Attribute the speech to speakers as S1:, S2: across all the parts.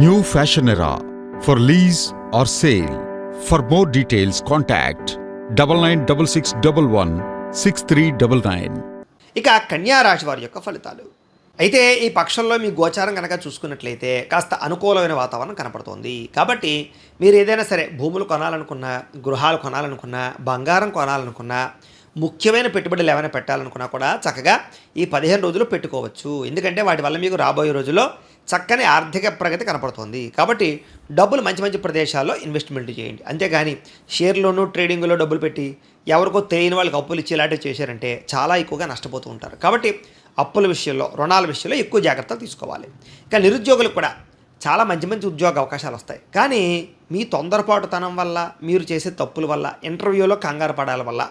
S1: New fashion era for lease or sale for more details contact double nine double six double one six three double nine
S2: ఇక కన్యారాశి వారి యొక్క ఫలితాలు. అయితే ఈ పక్షంలో మీ గోచారం కనుక చూసుకున్నట్లయితే కాస్త అనుకూలమైన వాతావరణం కనపడుతోంది. కాబట్టి మీరు ఏదైనా సరే భూములు కొనాలనుకున్నా గృహాలు కొనాలనుకున్నా బంగారం కొనాలనుకున్నా ముఖ్యమైన పెట్టుబడులు ఏమైనా పెట్టాలనుకున్నా కూడా చక్కగా ఈ పదిహేను రోజులు పెట్టుకోవచ్చు. ఎందుకంటే వాటి వల్ల మీకు రాబోయే రోజుల్లో చక్కని ఆర్థిక ప్రగతి కనపడుతుంది. కాబట్టి డబ్బులు మంచి మంచి ప్రదేశాల్లో ఇన్వెస్ట్మెంట్ చేయండి. అంతేగాని షేర్లోనూ ట్రేడింగ్లో డబ్బులు పెట్టి ఎవరికో తెలియని వాళ్ళకి అప్పులు ఇచ్చి ఇలాంటివి చేశారంటే చాలా ఎక్కువగా నష్టపోతూ ఉంటారు. కాబట్టి అప్పుల విషయంలో రుణాల విషయంలో ఎక్కువ జాగ్రత్తలు తీసుకోవాలి. ఇక నిరుద్యోగులకు కూడా చాలా మంచి మంచి ఉద్యోగ అవకాశాలు వస్తాయి. కానీ మీ తొందరపాటుతనం వల్ల మీరు చేసే తప్పుల వల్ల ఇంటర్వ్యూలో కంగారు పడాల వల్ల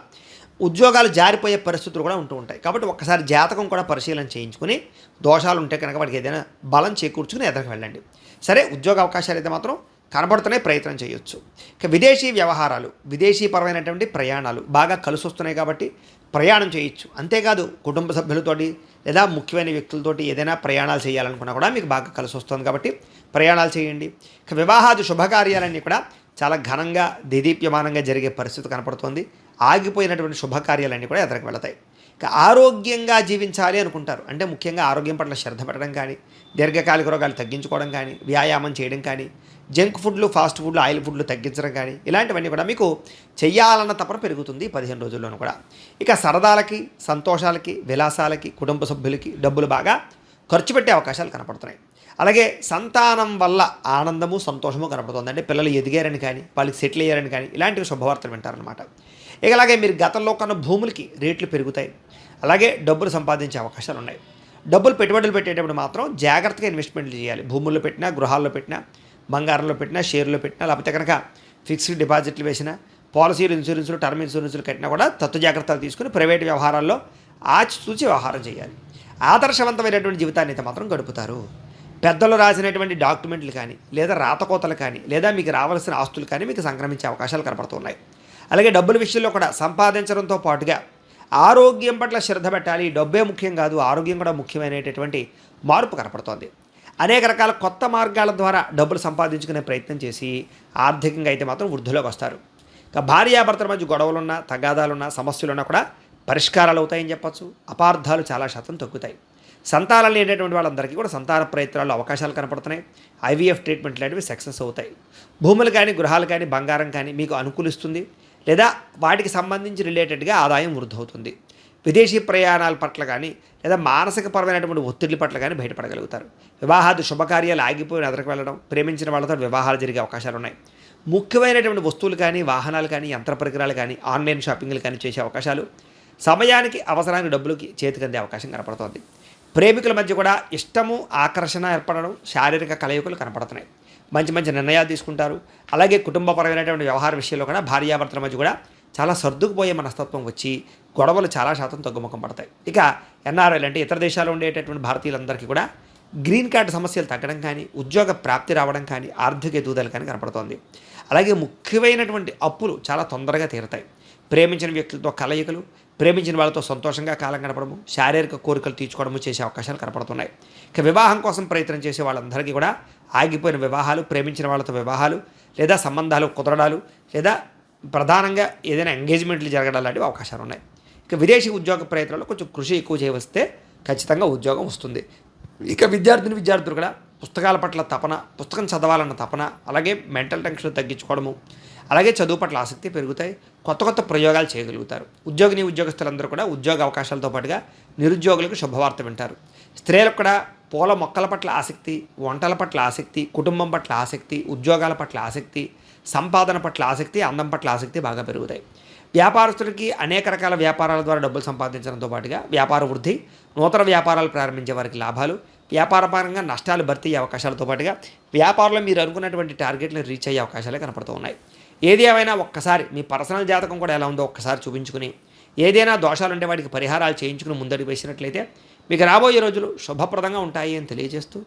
S2: ఉద్యోగాలు జారిపోయే పరిస్థితులు కూడా ఉంటూ ఉంటాయి. కాబట్టి ఒక్కసారి జాతకం కూడా పరిశీలన చేయించుకుని దోషాలు ఉంటే కనుక వాటికి ఏదైనా బలం చేకూర్చుకుని ఎదురుకు వెళ్ళండి. సరే ఉద్యోగ అవకాశాలు అయితే మాత్రం కనబడుతూనే ప్రయత్నం చేయొచ్చు. ఇక విదేశీ వ్యవహారాలు విదేశీపరమైనటువంటి ప్రయాణాలు బాగా కలిసి వస్తున్నాయి కాబట్టి ప్రయాణం చేయొచ్చు. అంతేకాదు కుటుంబ సభ్యులతోటి లేదా ముఖ్యమైన వ్యక్తులతోటి ఏదైనా ప్రయాణాలు చేయాలనుకున్నా కూడా మీకు బాగా కలిసి వస్తుంది కాబట్టి ప్రయాణాలు చేయండి. ఇక వివాహాది శుభకార్యాలన్నీ కూడా చాలా ఘనంగా దేదీప్యమానంగా జరిగే పరిస్థితి కనపడుతోంది. ఆగిపోయినటువంటి శుభకార్యాలన్నీ కూడా ఎదురుకు వెళతాయి. ఇక ఆరోగ్యంగా జీవించాలి అనుకుంటారు. అంటే ముఖ్యంగా ఆరోగ్యం పట్ల శ్రద్ధ పెట్టడం కానీ దీర్ఘకాలిక రోగాలు తగ్గించుకోవడం కానీ వ్యాయామం చేయడం కానీ జంక్ ఫుడ్లు ఫాస్ట్ ఫుడ్లు ఆయిల్ ఫుడ్లు తగ్గించడం కానీ ఇలాంటివన్నీ కూడా మీకు చెయ్యాలన్న తపన పెరుగుతుంది పదిహేను రోజుల్లోనూ కూడా. ఇక సరదాలకి సంతోషాలకి విలాసాలకి కుటుంబ సభ్యులకి డబ్బులు బాగా ఖర్చు పెట్టే అవకాశాలు కనపడుతున్నాయి. అలాగే సంతానం వల్ల ఆనందము సంతోషము కనపడుతుంది. అంటే పిల్లలు ఎదిగారని కానీ వాళ్ళకి సెటిల్ అయ్యారని కానీ ఇలాంటివి శుభవార్తలు వింటారనమాట ఇక అలాగే మీరు గతంలో కన్నా భూములకి రేట్లు పెరుగుతాయి. అలాగే డబ్బులు సంపాదించే అవకాశాలు ఉన్నాయి. డబ్బులు పెట్టుబడులు పెట్టేటప్పుడు మాత్రం జాగ్రత్తగా ఇన్వెస్ట్మెంట్లు చేయాలి. భూముల్లో పెట్టినా గృహాల్లో పెట్టినా బంగారంలో పెట్టినా షేర్లో పెట్టినా లేకపోతే కనుక ఫిక్స్డ్ డిపాజిట్లు వేసినా పాలసీలు ఇన్సూరెన్సులు టర్మ్ ఇన్సూరెన్సులు కట్టినా కూడా తత్వ జాగ్రత్తలు తీసుకుని ప్రైవేట్ వ్యవహారాల్లో ఆచితూచి వ్యవహారం చేయాలి. ఆదర్శవంతమైనటువంటి జీవితాన్ని అయితే మాత్రం గడుపుతారు. పెద్దలు రాసినటువంటి డాక్యుమెంట్లు కానీ లేదా రాతకోతలు కానీ లేదా మీకు రావాల్సిన ఆస్తులు కానీ మీకు సంక్రమించే అవకాశాలు కనపడుతున్నాయి. అలాగే డబ్బుల విషయంలో కూడా సంపాదించడంతో పాటుగా ఆరోగ్యం పట్ల శ్రద్ధ పెట్టాలి. డబ్బే ముఖ్యం కాదు ఆరోగ్యం కూడా ముఖ్యమైనటువంటి మార్పు కనపడుతోంది. అనేక రకాల కొత్త మార్గాల ద్వారా డబ్బులు సంపాదించుకునే ప్రయత్నం చేసి ఆర్థికంగా అయితే మాత్రం వృద్ధిలోకి వస్తారు. ఇక భార్యాభర్తల మధ్య గొడవలున్నా తగాదాలున్నా సమస్యలున్నా కూడా పరిష్కారాలు అవుతాయని చెప్పచ్చు. అపార్థాలు చాలా శాతం తగ్గుతాయి. సంతానం లేనటువంటి వాళ్ళందరికీ కూడా సంతాన ప్రయత్నాల్లో అవకాశాలు కనపడుతున్నాయి. ఐవీఎఫ్ ట్రీట్మెంట్ లాంటివి సక్సెస్ అవుతాయి. భూములు కానీ గృహాలు కానీ బంగారం కానీ మీకు అనుకూలిస్తుంది. లేదా వాటికి సంబంధించి రిలేటెడ్గా ఆదాయం వృద్ధి అవుతుంది విదేశీ ప్రయాణాల పట్ల కానీ లేదా మానసిక పరమైనటువంటి ఒత్తిడి పట్ల కానీ బయటపడగలుగుతారు. వివాహాది శుభకార్యాలు ఆగిపోయిన ఎదరికి వెళ్ళడం ప్రేమించిన వాళ్ళతో వివాహాలు జరిగే అవకాశాలు ఉన్నాయి. ముఖ్యమైనటువంటి వస్తువులు కానీ వాహనాలు కానీ యంత్ర పరికరాలు కానీ ఆన్లైన్ షాపింగ్లు కానీ చేసే అవకాశాలు సమయానికి అవసరానికి డబ్బులకి చేతికందే అవకాశం కనపడుతోంది. ప్రేమికుల మధ్య కూడా ఇష్టము ఆకర్షణ ఏర్పడడం శారీరక కలయికలు కనపడుతున్నాయి. మంచి మంచి నిర్ణయాలు తీసుకుంటారు. అలాగే కుటుంబపరమైనటువంటి వ్యవహార విషయంలో కూడా భార్యాభర్తల మధ్య కూడా చాలా సర్దుకుపోయే మనస్తత్వం వచ్చి గొడవలు చాలా శాతం తగ్గుముఖం పడతాయి. ఇక ఎన్ఆర్ఐలు అంటే ఇతర దేశాల్లో ఉండేటటువంటి భారతీయులందరికీ కూడా గ్రీన్ కార్డు సమస్యలు తగ్గడం కానీ ఉద్యోగ ప్రాప్తి రావడం కానీ ఆర్థిక ఎదుగుదల కానీ కనపడుతోంది. అలాగే ముఖ్యమైనటువంటి అప్పులు చాలా తొందరగా తీరుతాయి. ప్రేమించిన వ్యక్తులతో కలయికలు ప్రేమించిన వాళ్ళతో సంతోషంగా కాలం గడపడము శారీరక కోరికలు తీర్చుకోవడము చేసే అవకాశాలు కనపడుతున్నాయి. ఇక వివాహం కోసం ప్రయత్నం చేసే వాళ్ళందరికీ కూడా ఆగిపోయిన వివాహాలు ప్రేమించిన వాళ్ళతో వివాహాలు లేదా సంబంధాలు కుదరడాలు లేదా ప్రధానంగా ఏదైనా ఎంగేజ్మెంట్లు జరగడం లాంటివి అవకాశాలు ఉన్నాయి. ఇక విదేశీ ఉద్యోగ ప్రయత్నంలో కొంచెం కృషి ఎక్కువ చేయవస్తే ఖచ్చితంగా ఉద్యోగం వస్తుంది. ఇక విద్యార్థిని విద్యార్థులు కూడా పుస్తకాల పట్ల తపన పుస్తకం చదవాలన్న తపన అలాగే మెంటల్ టెన్షన్ తగ్గించుకోవడము అలాగే చదువు పట్ల ఆసక్తి పెరుగుతాయి. కొత్త కొత్త ప్రయోగాలు చేయగలుగుతారు. ఉద్యోగిని ఉద్యోగస్తులందరూ కూడా ఉద్యోగ అవకాశాలతో పాటుగా నిరుద్యోగులకు శుభవార్త వింటారు. స్త్రీలకు కూడా పూల మొక్కల పట్ల ఆసక్తి వంటల పట్ల ఆసక్తి కుటుంబం పట్ల ఆసక్తి ఉద్యోగాల పట్ల ఆసక్తి సంపాదన పట్ల ఆసక్తి అందం పట్ల ఆసక్తి బాగా పెరుగుతాయి. వ్యాపారస్తులకి అనేక రకాల వ్యాపారాల ద్వారా డబ్బులు సంపాదించడంతో పాటుగా వ్యాపార వృద్ధి నూతన వ్యాపారాలు ప్రారంభించే వారికి లాభాలు వ్యాపారపరంగా నష్టాలు భర్తీ అయ్యే అవకాశాలతో పాటుగా వ్యాపారంలో మీరు అనుకున్నటువంటి టార్గెట్లు రీచ్ అయ్యే అవకాశాలే కనపడుతూ ఉన్నాయి. ఏది ఏమైనా ఒక్కసారి మీ పర్సనల్ జాతకం కూడా ఎలా ఉందో ఒక్కసారి చూపించుకుని ఏదైనా దోషాలు ఉంటే వాటికి పరిహారాలు చేయించుకుని ముందడుగు వేసినట్లయితే మీకు రాబోయే రోజులు శుభప్రదంగా ఉంటాయి అని తెలియజేస్తూ